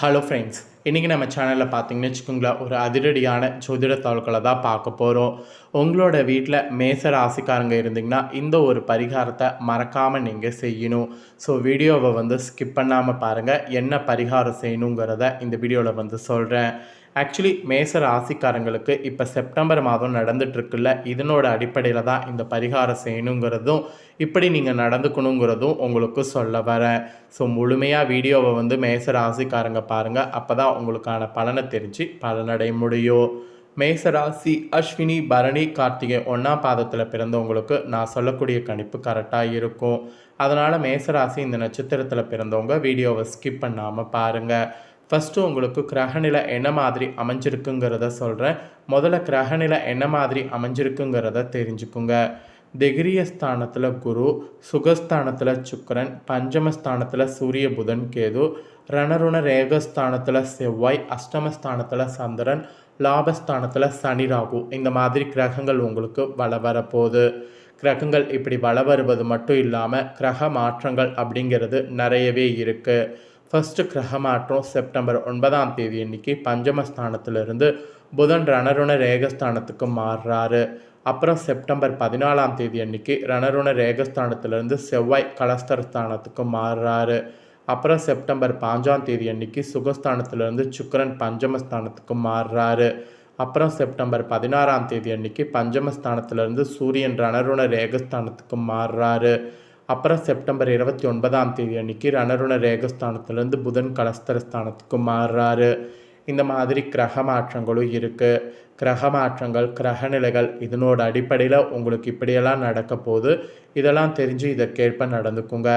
Hello friends இன்றைக்கி நம்ம சேனலில் பார்த்தீங்கன்னு வச்சுக்கோங்களேன் ஒரு அதிரடியான ஜோதிட தாள்களை தான் பார்க்க போகிறோம் உங்களோட வீட்டில் மேச ராசிக்காரங்க இருந்தீங்கன்னா இந்த ஒரு பரிகாரத்தை மறக்காமல் நீங்கள் செய்யணும். ஸோ வீடியோவை வந்து ஸ்கிப் பண்ணாமல் பாருங்கள் என்ன பரிகாரம் செய்யணுங்கிறத இந்த வீடியோவில் வந்து சொல்கிறேன் ஆக்சுவலி மேச ராசிக்காரங்களுக்கு இப்போ செப்டம்பர் மாதம் நடந்துட்டுருக்குல்ல இதனோட அடிப்படையில் தான் இந்த பரிகாரம் செய்யணுங்கிறதும் இப்படி நீங்கள் நடந்துக்கணுங்கிறதும் உங்களுக்கு சொல்ல வரேன் ஸோ முழுமையாக வீடியோவை வந்து மேச ராசிக்காரங்க பாருங்கள் அப்போ தான் உங்களுக்கான பலனை தெரிஞ்சு பலனடைய முடியும். மேசராசி அஸ்வினி பரணி கார்த்திகை ஒன்றாம் பாதத்தில் பிறந்தவங்களுக்கு நான் சொல்லக்கூடிய கணிப்பு கரெக்டாக இருக்கும். அதனால் மேசராசி இந்த நட்சத்திரத்தில் பிறந்தவங்க வீடியோவை ஸ்கிப் பண்ணாமல் பாருங்கள் ஃபஸ்ட்டு உங்களுக்கு கிரகநிலை என்ன மாதிரி அமைஞ்சிருக்குங்கிறத சொல்கிறேன் முதல்ல கிரகநிலை என்ன மாதிரி அமைஞ்சிருக்குங்கிறத தெரிஞ்சுக்குங்க. திகிரிய ஸ்தானத்தில் குரு சுகஸ்தானத்தில் சுக்கரன் பஞ்சமஸ்தானத்தில் சூரிய புதன் கேது ரணருண ரேகஸ்தானத்தில் செவ்வாய் அஷ்டமஸ்தானத்தில் சந்திரன் லாபஸ்தானத்தில் சனி ராகு இந்த மாதிரி கிரகங்கள் உங்களுக்கு வள வரப்போகுது. கிரகங்கள் இப்படி வள வருவது மட்டும் இல்லாமல் கிரக மாற்றங்கள் அப்படிங்கிறது நிறையவே இருக்குது ஃபஸ்ட்டு கிரக மாற்றம் செப்டம்பர் ஒன்பதாம் தேதி அன்னைக்கு பஞ்சமஸ்தானத்திலிருந்து புதன் ரணருண ரேகஸ்தானத்துக்கு மாறுறாரு. அப்புறம் செப்டம்பர் பதினாலாம் தேதி அன்னைக்கு ரணருண ரேகஸ்தானத்திலிருந்து செவ்வாய் கலஸ்தர ஸ்தானத்துக்கு மாறுறாரு. அப்புறம் செப்டம்பர் பாஞ்சாம் தேதி அன்னைக்கு சுகஸ்தானத்திலிருந்து சுக்கரன் பஞ்சமஸ்தானத்துக்கு மாறுறாரு. அப்புறம் செப்டம்பர் பதினாறாம் தேதி அன்னைக்கு பஞ்சமஸ்தானத்திலிருந்து சூரியன் ரணருண ரேகஸ்தானத்துக்கு மாறுறாரு. அப்புறம் செப்டம்பர் இருபத்தி ஒன்பதாம் தேதி அன்னைக்கு ரணருண ரேகஸ்தானத்துலேருந்து புதன் கலஸ்தரஸ்தானத்துக்கு மாறுறாரு. இந்த மாதிரி கிரக மாற்றங்களும் இருக்குது கிரக மாற்றங்கள் கிரக நிலைகள் இதனோட அடிப்படையில் உங்களுக்கு இப்படியெல்லாம் நடக்க போகுது. இதெல்லாம் தெரிஞ்சு இதற்கேற்ப நடந்துக்குங்க.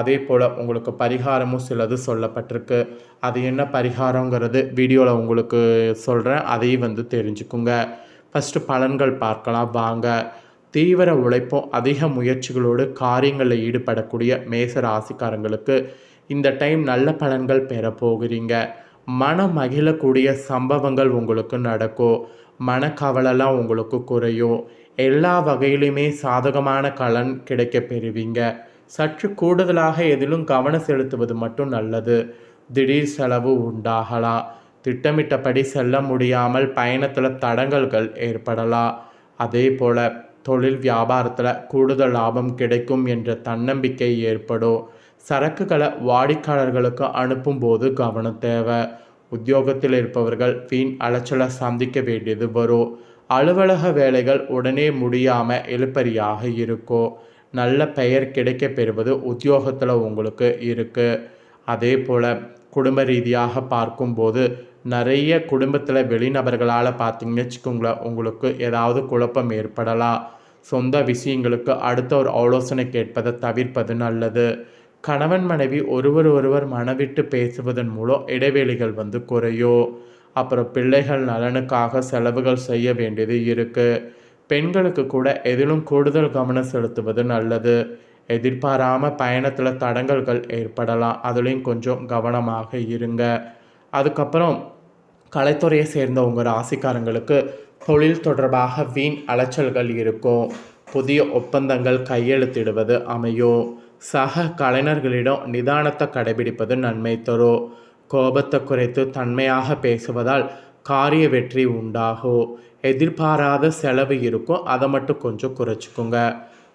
அதே போல் உங்களுக்கு பரிகாரமும் சிலது சொல்லப்பட்டிருக்கு. அது என்ன பரிகாரங்கிறது வீடியோவில் உங்களுக்கு சொல்கிறேன் அதையும் வந்து தெரிஞ்சுக்குங்க. ஃபஸ்ட்டு பலன்கள் பார்க்கலாம். வாங்க. தீவிர உழைப்பும் அதிக முயற்சிகளோடு காரியங்களில் ஈடுபடக்கூடிய மேச ராசிக்காரங்களுக்கு இந்த டைம் நல்ல பலன்கள் பெற போகிறீங்க. மனம் மகிழக்கூடிய சம்பவங்கள் உங்களுக்கு நடக்கும் மனக்கவலெல்லாம் உங்களுக்கு குறையும். எல்லா வகையிலுமே சாதகமான கலன் கிடைக்க பெறுவீங்க. சற்று கூடுதலாக எதிலும் கவனம் செலுத்துவது மட்டும் நல்லது. திடீர் செலவு உண்டாகலாம். திட்டமிட்டபடி செல்ல முடியாமல் பயணத்தில் தடங்கல்கள் ஏற்படலாம். அதே போல் தொழில் வியாபாரத்தில் கூடுதல் லாபம் கிடைக்கும் என்ற தன்னம்பிக்கை ஏற்படும். சரக்குகளை வாடிக்கையாளர்களுக்கு அனுப்பும்போது கவனம் தேவை. உத்தியோகத்தில் இருப்பவர்கள் வீண் அலைச்சலை சந்திக்க வேண்டியது வரும். அலுவலக வேலைகள் உடனே முடியாமல் எழுப்பறியாக இருக்கும் நல்ல பெயர் கிடைக்க பெறுவது உத்தியோகத்தில் உங்களுக்கு இருக்குது அதே போல் குடும்ப ரீதியாக பார்க்கும்போது நிறைய குடும்பத்தில் வெளிநபர்களால் பார்த்தீங்கன்னு வச்சுக்கோங்களேன் உங்களுக்கு ஏதாவது குழப்பம் ஏற்படலாம். சொந்த விஷயங்களுக்கு அடுத்த ஒரு ஆலோசனை கேட்பதை தவிர்ப்பது நல்லது. கணவன் மனைவி ஒருவர் ஒருவர் மனவிட்டு பேசுவதன் மூலம் இடைவெளிகள் வந்து குறையும். அப்புறம் பிள்ளைகள் நலனுக்காக செலவுகள் செய்ய வேண்டியது இருக்குது பெண்களுக்கு கூட எதிலும் கூடுதல் கவனம் செலுத்துவது நல்லது. எதிர்பாராமல் பயணத்தில் தடங்கல்கள் ஏற்படலாம். அதுலேயும் கொஞ்சம் கவனமாக இருங்க. அதுக்கப்புறம் கலைத்துறையை சேர்ந்த உங்கள் ராசிக்காரங்களுக்கு தொழில் தொடர்பாக வீண் அலைச்சல்கள் இருக்கும். புதிய ஒப்பந்தங்கள் கையெழுத்திடுவது அமையும். சக கலைஞர்களிடம் நிதானத்தை கடைபிடிப்பது நன்மை தரும். கோபத்தை குறைத்து தன்மையாக பேசுவதால் காரிய வெற்றி உண்டாகும். எதிர்பாராத செலவு இருக்கும். அதை மட்டும் கொஞ்சம் குறைச்சிக்கோங்க.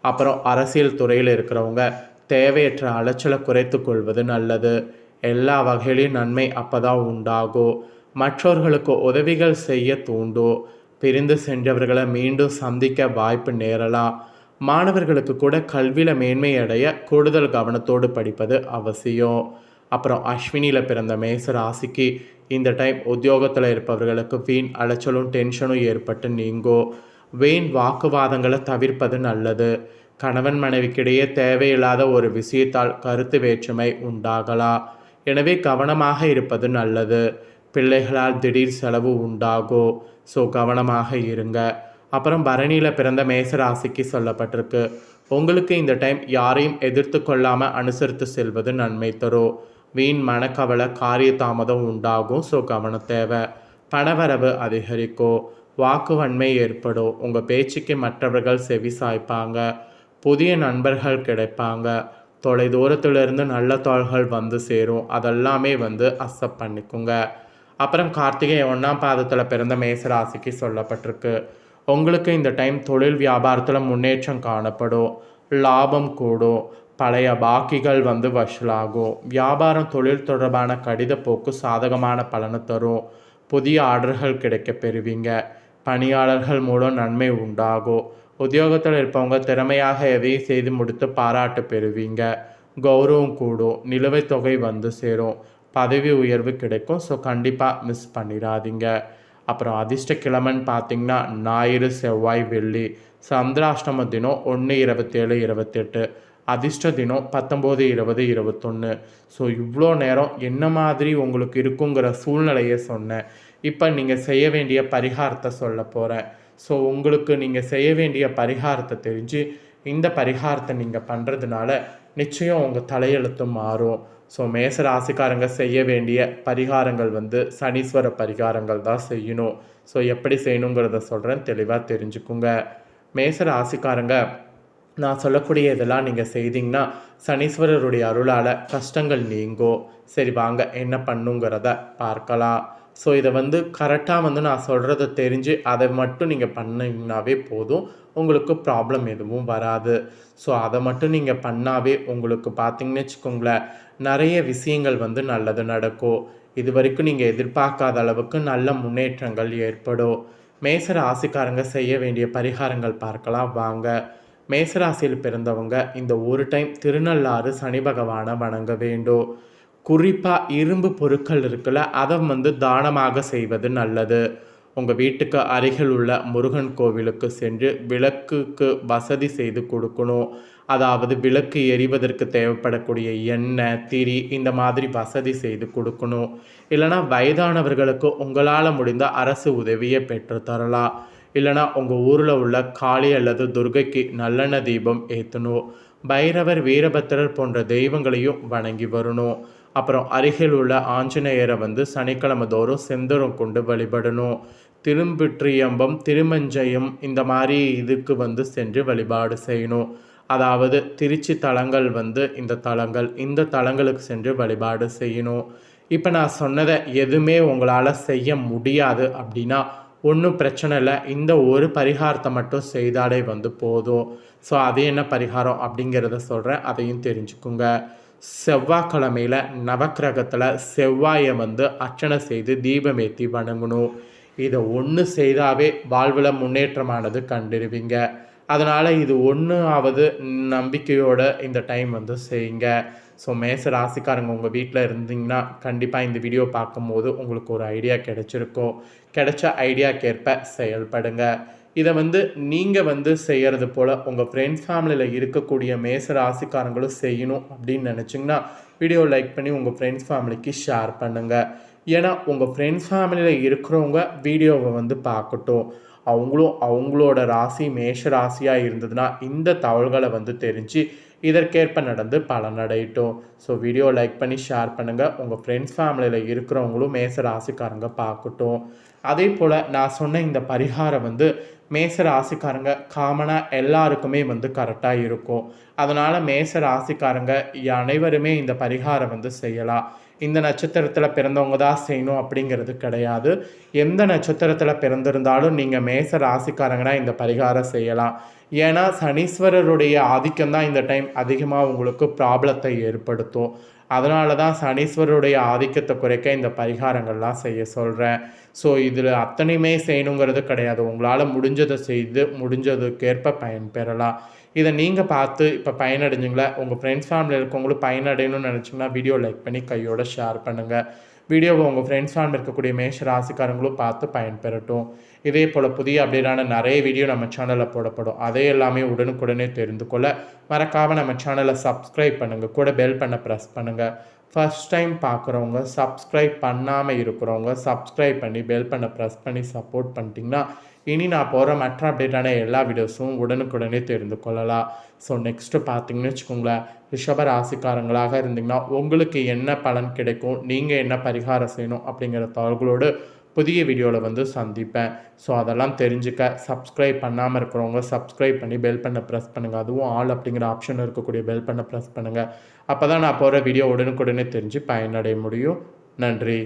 அப்புறம் அரசியல் துறையில் இருக்கிறவங்க தேவையற்ற அலைச்சலை குறைத்து கொள்வது நல்லது. எல்லா வகையிலும் நன்மை அப்பதான் உண்டாகும் மற்றவர்களுக்கு உதவிகள் செய்ய தூண்டும் பிரிந்து சென்றவர்களை மீண்டும் சந்திக்க வாய்ப்பு நேரலாம் மாணவர்களுக்கு கூட கல்வியில் மேன்மை அடைய கூடுதல் கவனத்தோடு படிப்பது அவசியம் அப்புறம் அஸ்வினியில் பிறந்த மேச ராசிக்கு இந்த டைம் உத்தியோகத்தில் இருப்பவர்களுக்கு வீண் அலைச்சலும் டென்ஷனும் ஏற்பட்டு நீங்கும் வீண் வாக்குவாதங்களை தவிர்ப்பது நல்லது. கணவன் மனைவிக்கிடையே தேவையில்லாத ஒரு விஷயத்தால் கருத்து வேற்றுமை உண்டாகலாம் எனவே கவனமாக இருப்பது நல்லது. பிள்ளைகளால் திடீர் செலவு உண்டாகும் ஸோ கவனமாக இருங்க. அப்புறம் பரணியில் பிறந்த மேசராசிக்கு சொல்லப்பட்டிருக்கு. உங்களுக்கு இந்த டைம் யாரையும் எதிர்த்து கொள்ளாமல் அனுசரித்து செல்வது நன்மை தரும் வீண் மனக்கவலை காரிய தாமதம் உண்டாகும். ஸோ கவனம் தேவை. பணவரவு அதிகரிக்கும் வாக்குவன்மை ஏற்படும் உங்கள் பேச்சுக்கு மற்றவர்கள் செவி சாய்ப்பாங்க. புதிய நண்பர்கள் கிடைப்பாங்க. தொலைதூரத்திலிருந்து நல்ல தாள்கள் வந்து சேரும். அதெல்லாமே வந்து அக்செப்ட் பண்ணிக்கோங்க. அப்புறம் கார்த்திகை ஒன்றாம் பாதத்தில் பிறந்த மேசராசிக்கு சொல்லப்பட்டிருக்கு. உங்களுக்கு இந்த டைம் தொழில் வியாபாரத்தில் முன்னேற்றம் காணப்படும். லாபம் கூடும். பழைய பாக்கிகள் வந்து வசூலாகும். வியாபாரம் தொழில் தொடர்பான கடித போக்கு சாதகமான பலனை தரும். புதிய ஆர்டர்கள் கிடைக்க பெறுவீங்க. பணியாளர்கள் மூலம் நன்மை உண்டாகும் உத்தியோகத்தில் இருப்பவங்க திறமையாக எதையும் செய்து முடித்து பாராட்டு பெறுவீங்க. கௌரவம் கூடும். நிலுவைத் தொகை வந்து சேரும். பதவி உயர்வு கிடைக்கும். ஸோ கண்டிப்பாக மிஸ் பண்ணிடாதீங்க. அப்புறம் அதிர்ஷ்ட கிழமைன்னு பார்த்தீங்கன்னா ஞாயிறு செவ்வாய் வெள்ளி சந்திராஷ்டம தினம் ஒன்று இருபத்தேழு இருபத்தெட்டு அதிர்ஷ்ட தினம் பத்தொம்போது இருபது இருபத்தொன்று ஸோ இவ்வளோ நேரம் என்ன மாதிரி உங்களுக்கு இருக்குங்கிற சூழ்நிலையை சொன்னேன். இப்போ நீங்கள் செய்ய வேண்டிய பரிகாரத்தை சொல்ல போகிறேன் ஸோ உங்களுக்கு நீங்கள் செய்ய வேண்டிய பரிகாரத்தை தெரிஞ்சு இந்த பரிகாரத்தை நீங்கள் பண்ணுறதுனால நிச்சயம் உங்கள் தலையெழுத்து மாறும். ஸோ மேச ராசிக்காரங்க செய்ய வேண்டிய பரிகாரங்கள் வந்து சனீஸ்வர பரிகாரங்கள் தான் செய்யணும். ஸோ எப்படி செய்யணுங்கிறத சொல்கிறேன் தெளிவாக தெரிஞ்சுக்குங்க. மேச ராசிக்காரங்க நான் சொல்லக்கூடிய இதெல்லாம் நீங்கள் செய்தீங்கன்னா சனீஸ்வரருடைய அருளால் கஷ்டங்கள் நீங்கும் சரி வாங்க என்ன பண்ணுங்கிறத பார்க்கலாம். ஸோ இதை வந்து கரெக்டாக வந்து நான் சொல்கிறத தெரிஞ்சு அதை மட்டும் நீங்கள் பண்ணிங்கனாவே போதும். உங்களுக்கு ப்ராப்ளம் எதுவும் வராது. ஸோ அதை மட்டும் நீங்கள் பண்ணாவே உங்களுக்கு பார்த்திங்கன்னு வச்சுக்கோங்களேன் நிறைய விஷயங்கள் வந்து நல்லது நடக்கும். இது வரைக்கும் நீங்கள் எதிர்பார்க்காத அளவுக்கு நல்ல முன்னேற்றங்கள் ஏற்படும். மேசராசிக்காரங்க செய்ய வேண்டிய பரிகாரங்கள் பார்க்கலாம் வாங்க. மேசராசியில் பிறந்தவங்க இந்த ஒரு டைம் திருநள்ளாறு சனி பகவானை வணங்க வேண்டும். குறிப்பாக இரும்பு பொருட்கள் இருக்குல்ல அதை வந்து தானமாக செய்வது நல்லது. உங்கள் வீட்டுக்கு அருகில் உள்ள முருகன் கோவிலுக்கு சென்று விளக்குக்கு வசதி செய்து கொடுக்கணும். அதாவது விளக்கு எரிவதற்கு தேவைப்படக்கூடிய எண்ணெய் திரி இந்த மாதிரி வசதி செய்து கொடுக்கணும். இல்லைனா வயதானவர்களுக்கு உங்களால் முடிந்த அரசு உதவியை பெற்று தரலாம். இல்லைனா உங்கள் ஊரில் உள்ள காளி அல்லது துர்கைக்கு நல்லெண்ணெய் தீபம் ஏற்றணும் பைரவர் வீரபத்திரர் போன்ற தெய்வங்களையும் வணங்கி வரணும். அப்புறம் அருகில் உள்ள ஆஞ்சநேயரை வந்து சனிக்கிழமை தோறும் செந்தரம் கொண்டு வழிபடணும். திரும்பிற்றியம்பம் திருமஞ்சயம் இந்த மாதிரி இதுக்கு வந்து சென்று வழிபாடு செய்யணும். அதாவது திருச்சி தலங்கள் வந்து இந்த தலங்கள் இந்த தலங்களுக்கு சென்று வழிபாடு செய்யணும். இப்போ நான் சொன்னதை எதுவுமே உங்களால் செய்ய முடியாது அப்படின்னா ஒன்றும் பிரச்சனை இல்லை. இந்த ஒரு பரிகாரத்தை மட்டும் செய்தாலே வந்து போதும். ஸோ அது என்ன பரிகாரம் அப்படிங்கிறத சொல்கிறேன் அதையும் தெரிஞ்சுக்குங்க. செவ்வாய்க்கிழமையில் நவக்கிரகத்தில் செவ்வாயை வந்து அர்ச்சனை செய்து தீபமேத்தி வணங்கணும். இதை ஒன்று செய்தாவே வாழ்வில் முன்னேற்றமானது கண்டுருவீங்க. அதனால் இது ஒன்றாவது நம்பிக்கையோட இந்த டைம் வந்து செய்யுங்க. ஸோ மேச ராசிக்காரங்க உங்கள் வீட்டில் இருந்தீங்கன்னா கண்டிப்பாக இந்த வீடியோ பார்க்கும்போது உங்களுக்கு ஒரு ஐடியா கிடைச்சிருக்கும். கிடைச்ச ஐடியாக்கேற்ப செயல்படுங்க. இதை வந்து நீங்கள் வந்து செய்கிறது போல் உங்கள் ஃப்ரெண்ட்ஸ் ஃபேமிலியில் இருக்கக்கூடிய மேச ராசிக்காரங்களும் செய்யணும் அப்படின்னு நினச்சிங்கன்னா வீடியோ லைக் பண்ணி உங்கள் ஃப்ரெண்ட்ஸ் ஃபேமிலிக்கு ஷேர் பண்ணுங்கள் ஏன்னா உங்கள் ஃப்ரெண்ட்ஸ் ஃபேமிலியில் இருக்கிறவங்க வீடியோவை வந்து பார்க்கட்டும். அவங்களும் அவங்களோட ராசி மேஷ ராசியாக இருந்ததுன்னா இந்த தகவல்களை வந்து தெரிஞ்சு இதற்கேற்ப நடந்து பலனடையட்டும் ஸோ வீடியோ லைக் பண்ணி ஷேர் பண்ணுங்கள் உங்கள் ஃப்ரெண்ட்ஸ் ஃபேமிலியில் இருக்கிறவங்களும் மேச ராசிக்காரங்க பார்க்கட்டும். அதே போல் நான் சொன்ன இந்த பரிகாரம் வந்து மேச ராசிக்காரங்க காமனாக எல்லாருக்குமே வந்து கரெக்டாக இருக்கும். அதனால் மேச ராசிக்காரங்க அனைவருமே இந்த பரிகாரம் வந்து செய்யலாம். இந்த நட்சத்திரத்தில் பிறந்தவங்க தான் செய்யணும் அப்படிங்கிறது கிடையாது. எந்த நட்சத்திரத்தில் பிறந்திருந்தாலும் நீங்கள் மேச ராசிக்காரங்கன்னா இந்த பரிகாரம் செய்யலாம். ஏன்னா சனீஸ்வரருடைய ஆதிக்கம் தான் இந்த டைம் அதிகமாக உங்களுக்கு ப்ராப்ளத்தை ஏற்படுத்தும். அதனால தான் சனீஸ்வரருடைய ஆதிக்கத்தை குறைக்க இந்த பரிகாரங்கள்லாம் செய்ய சொல்கிறேன் ஸோ இதில் அத்தனையுமே செய்யணுங்கிறது கிடையாது. உங்களால் முடிஞ்சதை செய்து முடிஞ்சதுக்கேற்ப பயன் பெறலாம். இதை நீங்கள் பார்த்து இப்போ பயனடைஞ்சிங்களா உங்கள் ஃப்ரெண்ட்ஸ் ஃபேமிலியில் இருக்கவங்களும் பயனடையணும்னு நினச்சிங்கன்னா வீடியோ லைக் பண்ணி கையோட ஷேர் பண்ணுங்கள் வீடியோவை உங்கள் ஃப்ரெண்ட்ஸ் ஃபேமிலி இருக்கக்கூடிய மேஷ ராசிக்காரங்களும் பார்த்து பயன்பெறட்டும். இதே போல் புதிய அப்டேட்டான நிறைய வீடியோ நம்ம சேனலில் போடப்படும். அதே எல்லாமே உடனுக்குடனே தெரிந்து கொள்ள மறக்காமல் நம்ம சேனலை சப்ஸ்கிரைப் பண்ணுங்கள் கூட பெல் பண்ண ப்ரெஸ் பண்ணுங்கள் ஃபஸ்ட் டைம் பார்க்குறவங்க சப்ஸ்கிரைப் பண்ணாமல் இருக்கிறவங்க சப்ஸ்கிரைப் பண்ணி பெல் பண்ண ப்ரெஸ் பண்ணி சப்போர்ட் பண்ணிட்டிங்கன்னா இனி நான் போகிற மற்ற அப்டேட்டான எல்லா வீடியோஸும் உடனுக்குடனே தெரிந்து கொள்ளலாம். ஸோ நெக்ஸ்ட்டு பார்த்தீங்கன்னு வச்சுக்கோங்களேன் ரிஷப ராசிக்காரங்களாக இருந்தீங்கன்னா உங்களுக்கு என்ன பலன் கிடைக்கும் நீங்கள் என்ன பரிகாரம் செய்யணும் அப்படிங்கிற தகவல்களோடு புதிய வீடியோவில் வந்து சந்திப்பேன். ஸோ அதெல்லாம் தெரிஞ்சுக்க சப்ஸ்கிரைப் பண்ணாமல் இருக்கிறவங்க சப்ஸ்கிரைப் பண்ணி பெல் பண்ண ப்ரெஸ் பண்ணுங்கள் அதுவும் ஆல் அப்படிங்கிற ஆப்ஷன் இருக்கக்கூடிய பெல் பண்ண ப்ரெஸ் பண்ணுங்கள் அப்போ தான் நான் போகிற வீடியோ உடனுக்குடனே தெரிஞ்சு பயனடைய முடியும். நன்றி.